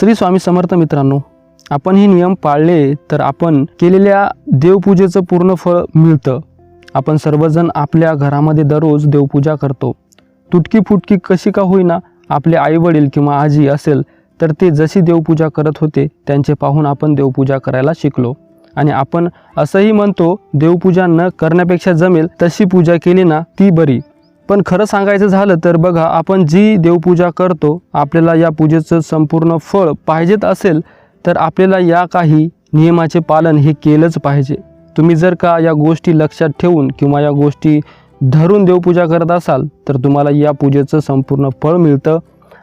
श्री स्वामी समर्थ मित्रांनो आपण हे नियम पाळले तर आपण केलेल्या देवपूजेचं पूर्ण फळ मिळतं. आपण सर्वजण आपल्या घरामध्ये दररोज देवपूजा करतो. तुटकी फुटकी कशी का होईना आपले आईवडील किंवा आजी असेल तर ते जशी देवपूजा करत होते त्यांचे पाहून आपण देवपूजा करायला शिकलो. आणि आपण असंही म्हणतो देवपूजा न करण्यापेक्षा जमेल तशी पूजा केली ना ती बरी. पण खरं सांगायचं झालं तर बघा आपण जी देवपूजा करतो आपल्याला या पूजेचं संपूर्ण फळ पाहिजेत असेल तर आपल्याला या काही नियमाचे पालन हे केलंच पाहिजे. तुम्ही जर का या गोष्टी लक्षात ठेवून किंवा या गोष्टी धरून देवपूजा करत असाल तर तुम्हाला या पूजेचं संपूर्ण फळ मिळतं.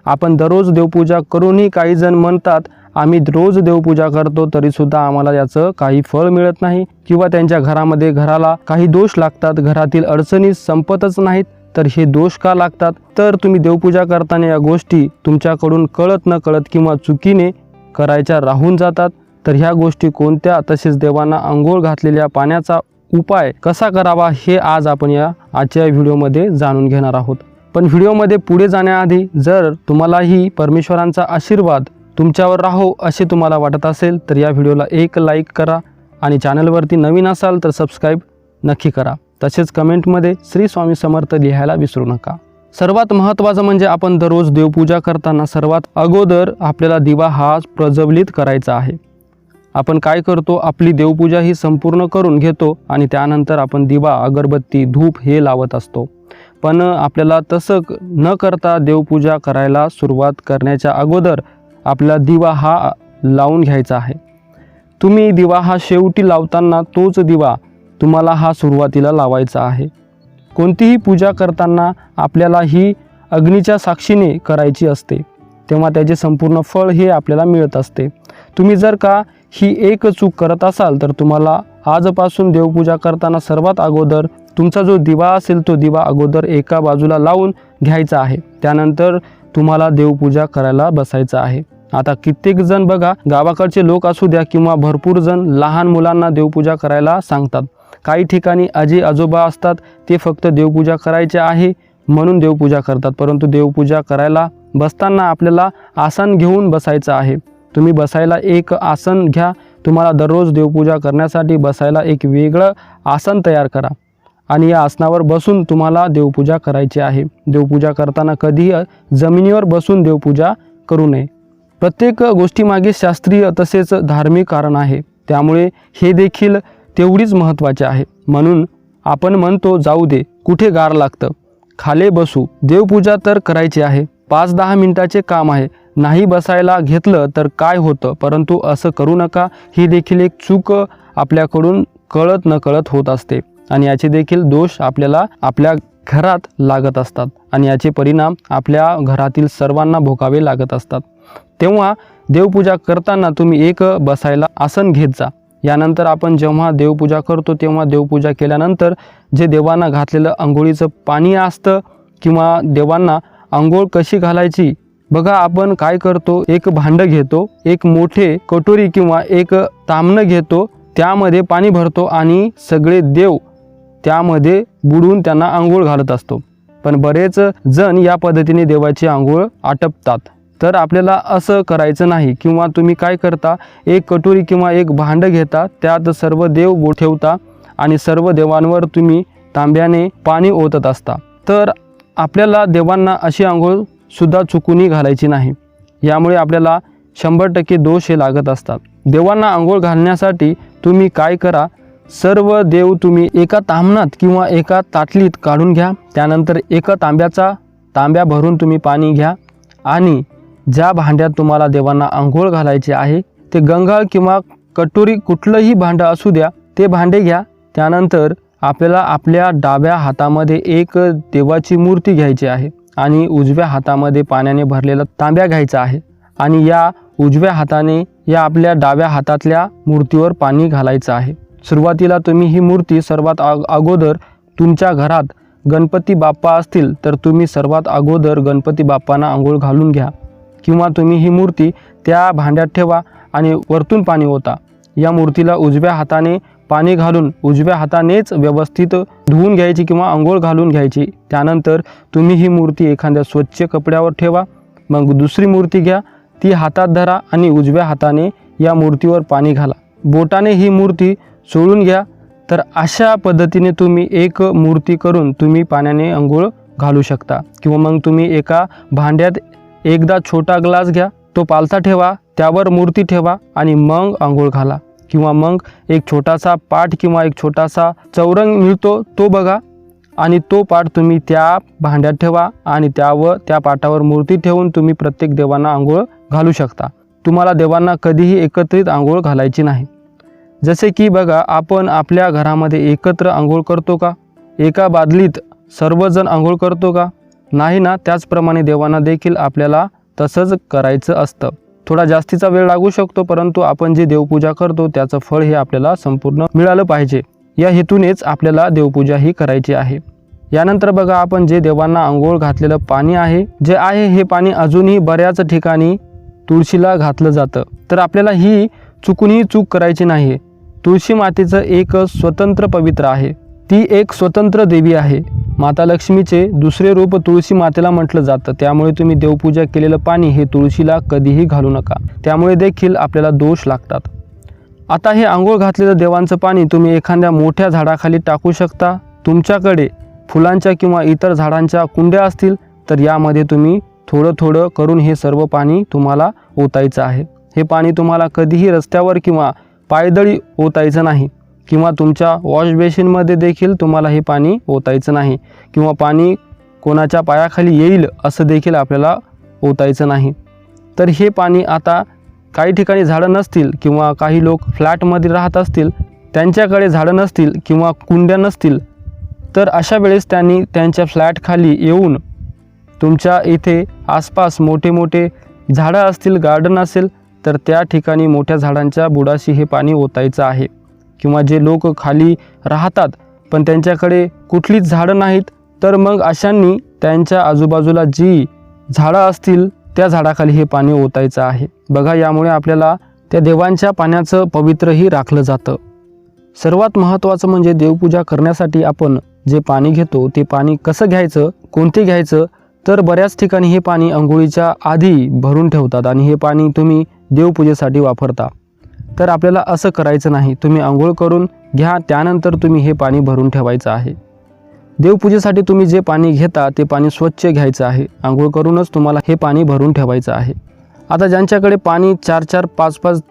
आपण दररोज देवपूजा करूनही काही जण म्हणतात आम्ही रोज देवपूजा करतो तरीसुद्धा आम्हाला याचं काही फळ मिळत नाही. किंवा त्यांच्या घरामध्ये घराला काही दोष लागतात घरातील अडचणी संपतच नाहीत. तर हे दोष का लागतात? तर तुम्ही देवपूजा करताना या गोष्टी तुमच्याकडून कळत न कळत किंवा चुकीने करायच्या राहून जातात. तर ह्या गोष्टी कोणत्या? तसेच देवांना आंघोळ घातलेल्या पाण्याचा उपाय कसा करावा? हे आज आपण या आजच्या व्हिडिओमध्ये जाणून घेणार आहोत. पण व्हिडिओमध्ये पुढे जाण्याआधी जर तुम्हालाही परमेश्वरांचा आशीर्वाद तुमच्यावर राहो असे तुम्हाला वाटत असेल तर या व्हिडिओला एक लाईक करा आणि चॅनलवरती नवीन असाल तर सबस्क्राईब नक्की करा. तसेच कमेंटमध्ये श्री स्वामी समर्थ लिहायला विसरू नका. सर्वात महत्त्वाचं म्हणजे आपण दररोज देवपूजा करताना सर्वात अगोदर आपल्याला दिवा हा प्रज्वलित करायचा आहे. आपण काय करतो? आपली देवपूजा ही संपूर्ण करून घेतो आणि त्यानंतर आपण दिवा अगरबत्ती धूप हे लावत असतो. पण आपल्याला तसं न करता देवपूजा करायला सुरुवात करण्याच्या अगोदर आपला दिवा हा लावून घ्यायचा आहे. तुम्ही दिवा हा शेवटी लावताना तोच दिवा तुम्हाला हा सुरुवातीला लावायचा आहे. कोणतीही पूजा करताना आपल्याला ही अग्नीच्या साक्षीने करायची असते तेव्हा त्याचे संपूर्ण फळ हे आपल्याला मिळत असते. तुम्ही जर का ही एक चूक करत असाल तर तुम्हाला आजपासून देवपूजा करताना सर्वात अगोदर तुमचा जो दिवा असेल तो दिवा अगोदर एका बाजूला लावून घ्यायचा आहे. त्यानंतर तुम्हाला देवपूजा करायला बसायचं आहे. आता कित्येक जण बघा गावाकडचे लोक असू द्या किंवा भरपूर जण लहान मुलांना देवपूजा करायला सांगतात. काही ठिकाणी आजी आजोबा असतात ते फक्त देवपूजा करायचे आहे म्हणून देवपूजा करतात. परंतु देवपूजा करायला बसताना आपल्याला आसन घेऊन बसायचं आहे. तुम्ही बसायला एक आसन घ्या. तुम्हाला दररोज देवपूजा करण्यासाठी बसायला एक वेगळं आसन तयार करा. आणि या आसनावर बसून तुम्हाला देवपूजा करायची आहे. देवपूजा करताना कधीही जमिनीवर बसून देवपूजा करू नये. प्रत्येक गोष्टीमागे शास्त्रीय तसेच धार्मिक कारण आहे. त्यामुळे हे देखील तेवढीच महत्त्वाची आहे. म्हणून आपण म्हणतो जाऊ दे कुठे गार लागतं? खाले बसू. देवपूजा तर करायची आहे. पाच दहा मिनिटाचे काम आहे. नाही बसायला घेतलं तर काय होतं? परंतु असं करू नका. ही देखील एक चूक आपल्याकडून कळत न कळत होत असते आणि याचे देखील दोष आपल्याला आपल्या घरात लागत असतात आणि याचे परिणाम आपल्या घरातील सर्वांना भोगावे लागत असतात. तेव्हा देवपूजा करताना तुम्ही एक बसायला आसन घेत जा. यानंतर आपण जेव्हा देवपूजा करतो तेव्हा देवपूजा केल्यानंतर जे देवांना घातलेलं आंघोळीचं पाणी असतं किंवा देवांना आंघोळ कशी घालायची बघा आपण काय करतो एक भांडं घेतो एक मोठे कटोरी किंवा एक तामणं घेतो त्यामध्ये पाणी भरतो आणि सगळे देव त्यामध्ये बुडून त्यांना आंघोळ घालत असतो. पण बरेच जण या पद्धतीने देवाची आंघोळ आटपतात. तर आपल्याला असं करायचं नाही किंवा तुम्ही काय करता एक कटोरी किंवा एक भांडं घेता त्यात सर्व देव बो ठेवता आणि सर्व देवांवर तुम्ही तांब्याने पाणी ओतत असता. तर आपल्याला देवांना अशी आंघोळसुद्धा चुकूनही घालायची नाही. यामुळे आपल्याला शंभर टक्के दोष हे लागत असतात. देवांना आंघोळ घालण्यासाठी तुम्ही काय करा सर्व देव तुम्ही एका तांबणात किंवा एका ताटलीत काढून घ्या त्यानंतर एका तांब्याचा तांब्या भरून तुम्ही पाणी घ्या आणि ज्या भांड्यात तुम्हाला देवांना आंघोळ घालायचे आहे ते गंगाळ किंवा कटोरी कुठलंही भांडं असू द्या ते भांडे घ्या. त्यानंतर आपल्याला आपल्या डाव्या हातामध्ये एक देवाची मूर्ती घ्यायची आहे आणि उजव्या हातामध्ये पाण्याने भरलेला तांब्या घ्यायचा आहे आणि या उजव्या हाताने या आपल्या डाव्या हातातल्या मूर्तीवर पाणी घालायचं आहे. सुरुवातीला तुम्ही ही मूर्ती सर्वात अगोदर तुमच्या घरात गणपती बाप्पा असतील तर तुम्ही सर्वात अगोदर गणपती बाप्पांना आंघोळ घालून घ्या. किंवा तुम्ही ही मूर्ती त्या भांड्यात ठेवा आणि वरतून पाणी ओता. या मूर्तीला उजव्या हाताने पाणी घालून उजव्या हातानेच व्यवस्थित धुवून घ्यायची किंवा आंघोळ घालून घ्यायची. त्यानंतर तुम्ही ही मूर्ती एखाद्या स्वच्छ कपड्यावर ठेवा. मग दुसरी मूर्ती घ्या. ती हातात धरा आणि उजव्या हाताने या मूर्तीवर पाणी घाला. बोटाने ही मूर्ती चोळून घ्या. तर अशा पद्धतीने तुम्ही एक मूर्ती करून तुम्ही पाण्याने अंघोळ घालू शकता. किंवा मग तुम्ही एका भांड्यात एकदा छोटा ग्लास घ्या तो पालथा ठेवा त्यावर मूर्ती ठेवा आणि मग आंघोळ घाला. किंवा मग एक छोटासा पाठ किंवा एक छोटासा चौरंग मिळतो तो बघा. आणि तो पाठ तुम्ही त्या भांड्यात ठेवा आणि त्यावर त्या पाटावर मूर्ती ठेवून तुम्ही प्रत्येक देवांना आंघोळ घालू शकता. तुम्हाला देवांना कधीही एकत्रित आंघोळ घालायची नाही. जसे की बघा आपण आपल्या घरामध्ये एकत्र आंघोळ करतो का? एका बादलीत सर्वजण आंघोळ करतो का? नाही ना त्याचप्रमाणे देवांना देखील आपल्याला तसंच करायचं असतं. थोडा जास्तीचा वेळ लागू शकतो परंतु आपण जे देवपूजा करतो त्याचं फळ हे आपल्याला संपूर्ण मिळालं पाहिजे. या हेतूनेच आपल्याला देवपूजा ही करायची आहे. यानंतर बघा आपण जे देवांना आंघोळ घातलेलं पाणी आहे जे आहे हे पाणी अजूनही बऱ्याच ठिकाणी तुळशीला घातलं जातं. तर आपल्याला ही चुकूनही चूक करायची नाही तुळशी मातेचं एक स्वतंत्र पवित्र आहे. ती एक स्वतंत्र देवी आहे. माता लक्ष्मीचे दुसरे रूप तुळशी मातेला म्हटलं जातं. त्यामुळे तुम्ही देवपूजा केलेलं पाणी हे तुळशीला कधीही घालू नका. त्यामुळे देखील आपल्याला दोष लागतात. आता हे आंघोळ घातलेलं देवांचं पाणी तुम्ही एखाद्या मोठ्या झाडाखाली टाकू शकता. तुमच्याकडे फुलांच्या किंवा इतर झाडांच्या कुंड्या असतील तर यामध्ये तुम्ही थोडं थोडं करून हे सर्व पाणी तुम्हाला ओतायचं आहे. हे पाणी तुम्हाला कधीही रस्त्यावर किंवा पायदळी ओतायचं नाही. किंवा तुमच्या वॉश बेसिनमध्ये देखील तुम्हाला हे पाणी ओतायचं नाही. किंवा पाणी कोणाच्या पायाखाली येईल असं देखील आपल्याला ओतायचं नाही. तर हे पाणी आता काही ठिकाणी झाडं नसतील किंवा काही लोक फ्लॅटमध्ये राहत असतील त्यांच्याकडे झाडं नसतील किंवा कुंड्या नसतील तर अशा वेळेस त्यांनी त्यांच्या फ्लॅटखाली येऊन तुमच्या इथे आसपास मोठे मोठे झाडं असतील गार्डन असेल तर त्या ठिकाणी मोठ्या झाडांच्या बुडाशी हे पाणी ओतायचं आहे. किंवा जे लोक खाली राहतात पण त्यांच्याकडे कुठलीच झाडं नाहीत तर मग अशांनी त्यांच्या आजूबाजूला जी झाडं असतील त्या झाडाखाली हे पाणी ओतायचं आहे. बघा यामुळे आपल्याला त्या देवांच्या पाण्याचं पवित्रही राखलं जातं. सर्वात महत्त्वाचं म्हणजे देवपूजा करण्यासाठी आपण जे पाणी घेतो ते पाणी कसं घ्यायचं कोणते घ्यायचं तर बऱ्याच ठिकाणी हे पाणी अंघोळीच्या आधी भरून ठेवतात आणि हे पाणी तुम्ही देवपूजेसाठी वापरता. तर आपल्याला असं करायचं नाही. तुम्ही आंघोळ करून घ्या त्यानंतर तुम्ही हे पाणी भरून ठेवायचं आहे. देवपूजेसाठी तुम्ही जे पाणी घेता ते पाणी स्वच्छ घ्यायचं आहे. आंघोळ करूनच तुम्हाला हे पाणी भरून ठेवायचं आहे. आता ज्यांच्याकडे पाणी चार चार पाच पाच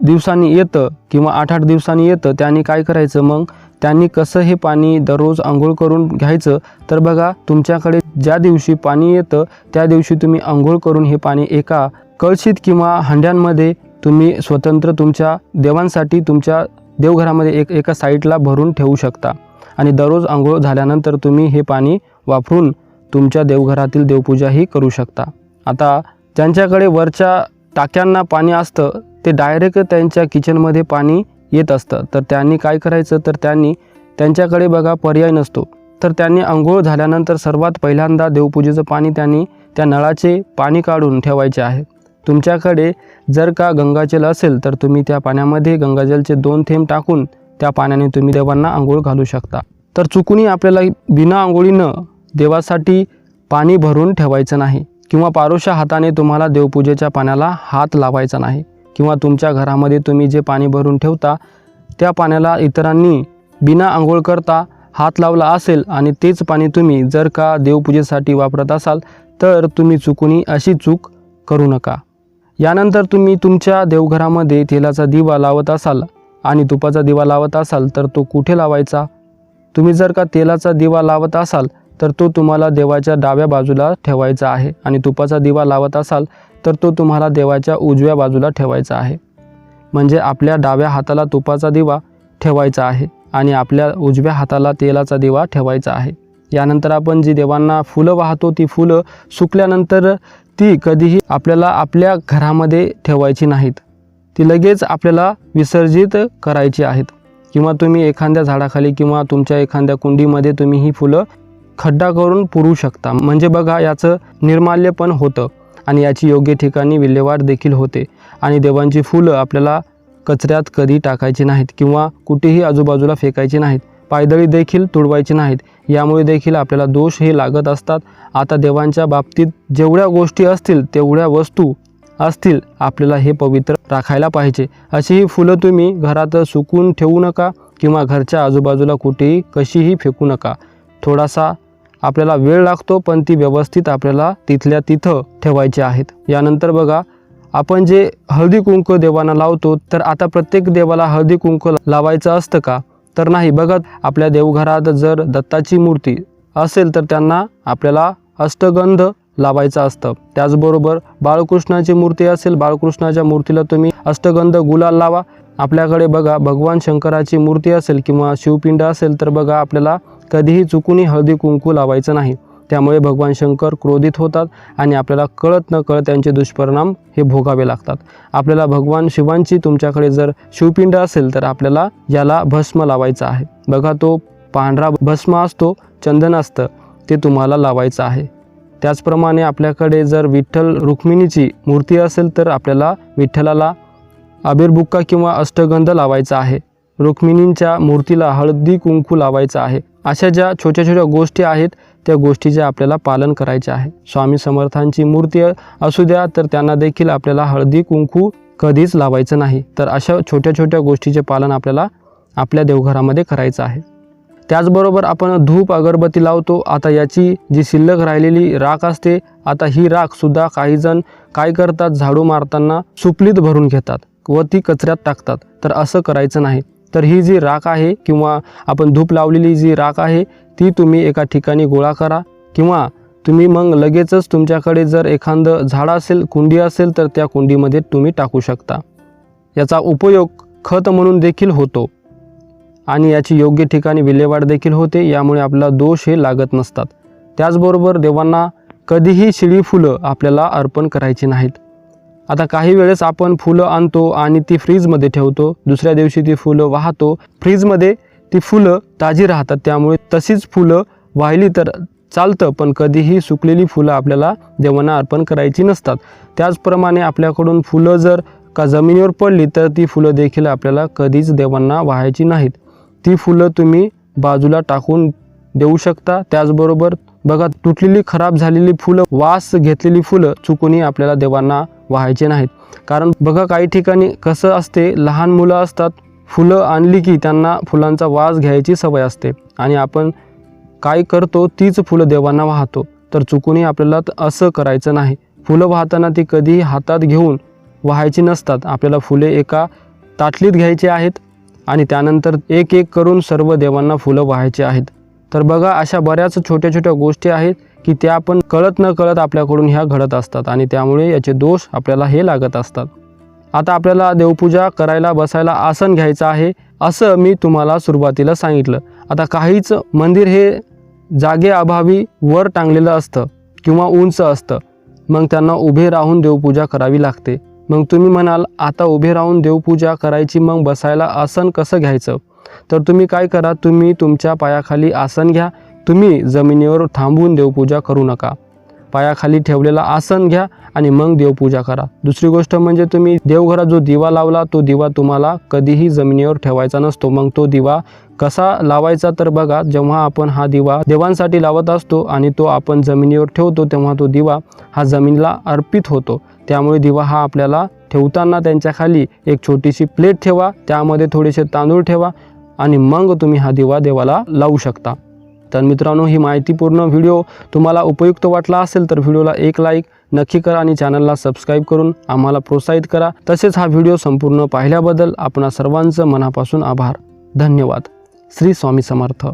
दिवसांनी येतं किंवा आठ आठ दिवसांनी येतं त्यांनी काय करायचं मग? त्यांनी कसं हे पाणी दररोज आंघोळ करून घ्यायचं? तर बघा तुमच्याकडे ज्या दिवशी पाणी येतं त्या दिवशी तुम्ही आंघोळ करून हे पाणी एका कळशीत किंवा हांड्यांमध्ये तुम्ही स्वतंत्र तुमच्या देवांसाठी तुमच्या देवघरामध्ये एक एका साईडला भरून ठेवू शकता. आणि दररोज आंघोळ झाल्यानंतर तुम्ही हे पाणी वापरून तुमच्या देवघरातील देवपूजाही करू शकता. आता ज्यांच्याकडे वरच्या टाक्यांना पाणी असतं ते डायरेक्ट त्यांच्या किचनमध्ये पाणी येत असतं. तर त्यांनी काय करायचं? तर त्यांनी त्यांच्याकडे बघा पर्याय नसतो. तर त्यांनी आंघोळ झाल्यानंतर सर्वात पहिल्यांदा देवपूजेचं पाणी त्यांनी त्या नळाचे पाणी काढून ठेवायचे आहे. तुमच्याकडे जर का गंगाजल असेल तर तुम्ही त्या पाण्यामध्ये गंगाजलचे दोन थेंब टाकून त्या पाण्याने तुम्ही देवांना आंघोळ घालू शकता. तर चुकूनही आपल्याला बिना आंघोळीनं देवासाठी पाणी भरून ठेवायचं नाही किंवा पारोशा हाताने तुम्हाला देवपूजेच्या पाण्याला हात लावायचा नाही किंवा तुमच्या घरामध्ये तुम्ही जे पाणी भरून ठेवता त्या पाण्याला इतरांनी बिना आंघोळ करता हात लावला असेल आणि तेच पाणी तुम्ही जर का देवपूजेसाठी वापरत असाल तर तुम्ही चुकूनही अशी चूक करू नका. यानंतर तुम्ही तुमच्या देवघरामध्ये तेलाचा दिवा लावत असाल आणि तुपाचा दिवा लावत असाल तर तो कुठे लावायचा? तुम्ही जर का तेलाचा दिवा लावत असाल तर तो तुम्हाला देवाच्या डाव्या बाजूला ठेवायचा आहे आणि तुपाचा दिवा लावत असाल तर तो तुम्हाला देवाच्या उजव्या बाजूला ठेवायचा आहे. म्हणजे आपल्या डाव्या हाताला तुपाचा दिवा ठेवायचा आहे आणि आपल्या उजव्या हाताला तेलाचा दिवा ठेवायचा आहे. यानंतर आपण जी देवांना फुलं वाहतो ती फुलं सुकल्यानंतर ती कधीही आपल्याला आपल्या घरामध्ये ठेवायची नाहीत. ती लगेच आपल्याला विसर्जित करायची आहेत. किंवा तुम्ही एखाद्या झाडाखाली किंवा तुमच्या एखाद्या कुंडीमध्ये तुम्ही ही फुलं खड्डा करून पुरू शकता. म्हणजे बघा याचं निर्माल्य पण होतं आणि याची योग्य ठिकाणी विल्हेवाट देखील होते. आणि देवांची फुलं आपल्याला कचऱ्यात कधी टाकायची नाहीत किंवा कुठेही आजूबाजूला फेकायची नाहीत. पायदळी देखील तुडवायची नाहीत. यामुळे देखील आपल्याला दोष हे लागत असतात. आता देवांच्या बाबतीत जेवढ्या गोष्टी असतील तेवढ्या वस्तू असतील आपल्याला हे पवित्र राखायला पाहिजे. अशी ही फुलं तुम्ही घरात सुकून ठेवू नका किंवा घरच्या आजूबाजूला कुठेही कशीही फेकू नका. थोडासा आपल्याला वेळ लागतो पण ती व्यवस्थित आपल्याला तिथल्या तिथं ठेवायची आहेत. यानंतर बघा आपण जे हळदी कुंकू देवांना लावतो तर आता प्रत्येक देवाला हळदी कुंकू लावायचं असतं का? तर नाही. बघत आपल्या देवघरात जर दत्ताची मूर्ती असेल तर त्यांना आपल्याला अष्टगंध लावायचं असतं. त्याचबरोबर बाळकृष्णाची मूर्ती असेल बाळकृष्णाच्या मूर्तीला तुम्ही अष्टगंध गुलाल लावा. आपल्याकडे बघा भगवान शंकराची मूर्ती असेल किंवा शिवपिंड असेल तर बघा आपल्याला कधीही चुकूनही हळदी कुंकू लावायचं नाही. त्यामुळे भगवान शंकर क्रोधित होतात आणि आपल्याला कळत न कळत त्यांचे दुष्परिणाम हे भोगावे लागतात. आपल्याला भगवान शिवांची तुमच्याकडे जर शिवपिंड असेल तर आपल्याला याला भस्म लावायचा आहे. बघा तो पांढरा भस्म असतो चंदन असतं ते तुम्हाला लावायचं आहे. त्याचप्रमाणे आपल्याकडे जर विठ्ठल रुक्मिणीची मूर्ती असेल तर आपल्याला विठ्ठलाला अबीरबुक्का किंवा अष्टगंध लावायचा आहे. रुक्मिणींच्या मूर्तीला हळदी कुंकू लावायचा आहे. अशा ज्या छोट्या छोट्या गोष्टी आहेत त्या गोष्टीचे आपल्याला पालन करायचे आहे. स्वामी समर्थांची मूर्ती असू द्या तर त्यांना देखील आपल्याला हळदी कुंकू कधीच लावायचं नाही. तर अशा छोट्या छोट्या गोष्टीचे पालन आपल्याला आपल्या देवघरामध्ये करायचं आहे. त्याचबरोबर आपण धूप अगरबत्ती लावतो. आता याची जी शिल्लक राहिलेली राख असते आता ही राखसुद्धा काहीजण काही जण काय करतात? झाडू मारताना सुपलीत भरून घेतात व ती कचऱ्यात टाकतात. तर असं करायचं नाही. तर ही जी राख आहे किंवा आपण धूप लावलेली जी राख आहे ती तुम्ही एका ठिकाणी गोळा करा. किंवा तुम्ही मग लगेचच तुमच्याकडे जर एखादं झाड असेल कुंडी असेल तर त्या कुंडीमध्ये तुम्ही टाकू शकता. याचा उपयोग खत म्हणून देखील होतो आणि याची योग्य ठिकाणी विल्हेवाट देखील होते यामुळे आपला दोष हे लागत नसतात. त्याचबरोबर देवांना कधीही शिळी फुलं आपल्याला अर्पण करायची नाहीत. आता काही वेळेस आपण फुलं आणतो आणि ती फ्रीजमध्ये ठेवतो. दुसऱ्या दिवशी ती फुलं वाहतो. फ्रीजमध्ये ती फुलं ताजी राहतात. त्यामुळे तशीच फुलं वाहिली तर चालतं पण कधीही सुकलेली फुलं आपल्याला देवांना अर्पण करायची नसतात. त्याचप्रमाणे आपल्याकडून फुलं जर का जमिनीवर पडली तर ती फुलं देखील आपल्याला कधीच देवांना वाहायची नाहीत. ती फुलं तुम्ही बाजूला टाकून देऊ शकता. त्याचबरोबर बघा तुटलेली खराब झालेली फुलं वास घेतलेली फुलं चुकूनही आपल्याला देवांना वाहायचे नाहीत. कारण बघा काही ठिकाणी कसं असते लहान मुलं असतात फुलं आणली की त्यांना फुलांचा वास घ्यायची सवय असते. आणि आपण काय करतो तीच फुलं देवांना वाहतो. तर चुकूनही आपल्याला असं करायचं नाही. फुलं वाहताना ती कधीही हातात घेऊन वाहायची नसतात. आपल्याला फुले एका ताटलीत घ्यायची आहेत आणि त्यानंतर एक एक करून सर्व देवांना फुलं वाहायची आहेत. तर बघा अशा बऱ्याच छोट्या छोट्या गोष्टी आहेत. की त्या आपण कळत न कळत आपल्याकडून ह्या घडत असतात आणि त्यामुळे याचे दोष आपल्याला हे लागत असतात. आता आपल्याला देवपूजा करायला बसायला आसन घ्यायचं आहे असं मी तुम्हाला सुरुवातीला सांगितलं. आता काहीच मंदिर हे जागेअभावी वर टांगलेलं असतं किंवा उंच असतं. मग त्यांना उभे राहून देवपूजा करावी लागते. मग तुम्ही म्हणाल आता उभे राहून देवपूजा करायची मग बसायला आसन कसं घ्यायचं? तर तुम्ही काय करा तुम्ही तुमच्या पायाखाली आसन घ्या. तुम्ही जमिनीवर थांबून देवपूजा करू नका. पायाखाली ठेवलेला आसन घ्या आणि मग देवपूजा करा. दुसरी गोष्ट म्हणजे तुम्ही देवघरात जो दिवा लावला तो दिवा तुम्हाला कधीही जमिनीवर ठेवायचा नसतो. मग तो दिवा कसा लावायचा तर बघा जेव्हा आपण हा दिवा देवांसाठी लावत असतो आणि तो आपण जमिनीवर ठेवतो तेव्हा तो दिवा हा जमिनीला अर्पित होतो. त्यामुळे दिवा हा आपल्याला ठेवताना त्यांच्या खाली एक छोटीशी प्लेट ठेवा त्यामध्ये थोडेसे तांदूळ ठेवा आणि मग तुम्ही हा दिवा देवाला लावू शकता. तर मित्रांनो ही माहितीपूर्ण व्हिडिओ तुम्हाला उपयुक्त वाटला असेल तर व्हिडिओला एक लाईक नक्की करा आणि चॅनलला सबस्क्राईब करून आम्हाला प्रोत्साहित करा. तसेच हा व्हिडिओ संपूर्ण पाहिल्याबद्दल आपणा सर्वांचं मनापासून आभार. धन्यवाद. श्री स्वामी समर्थ.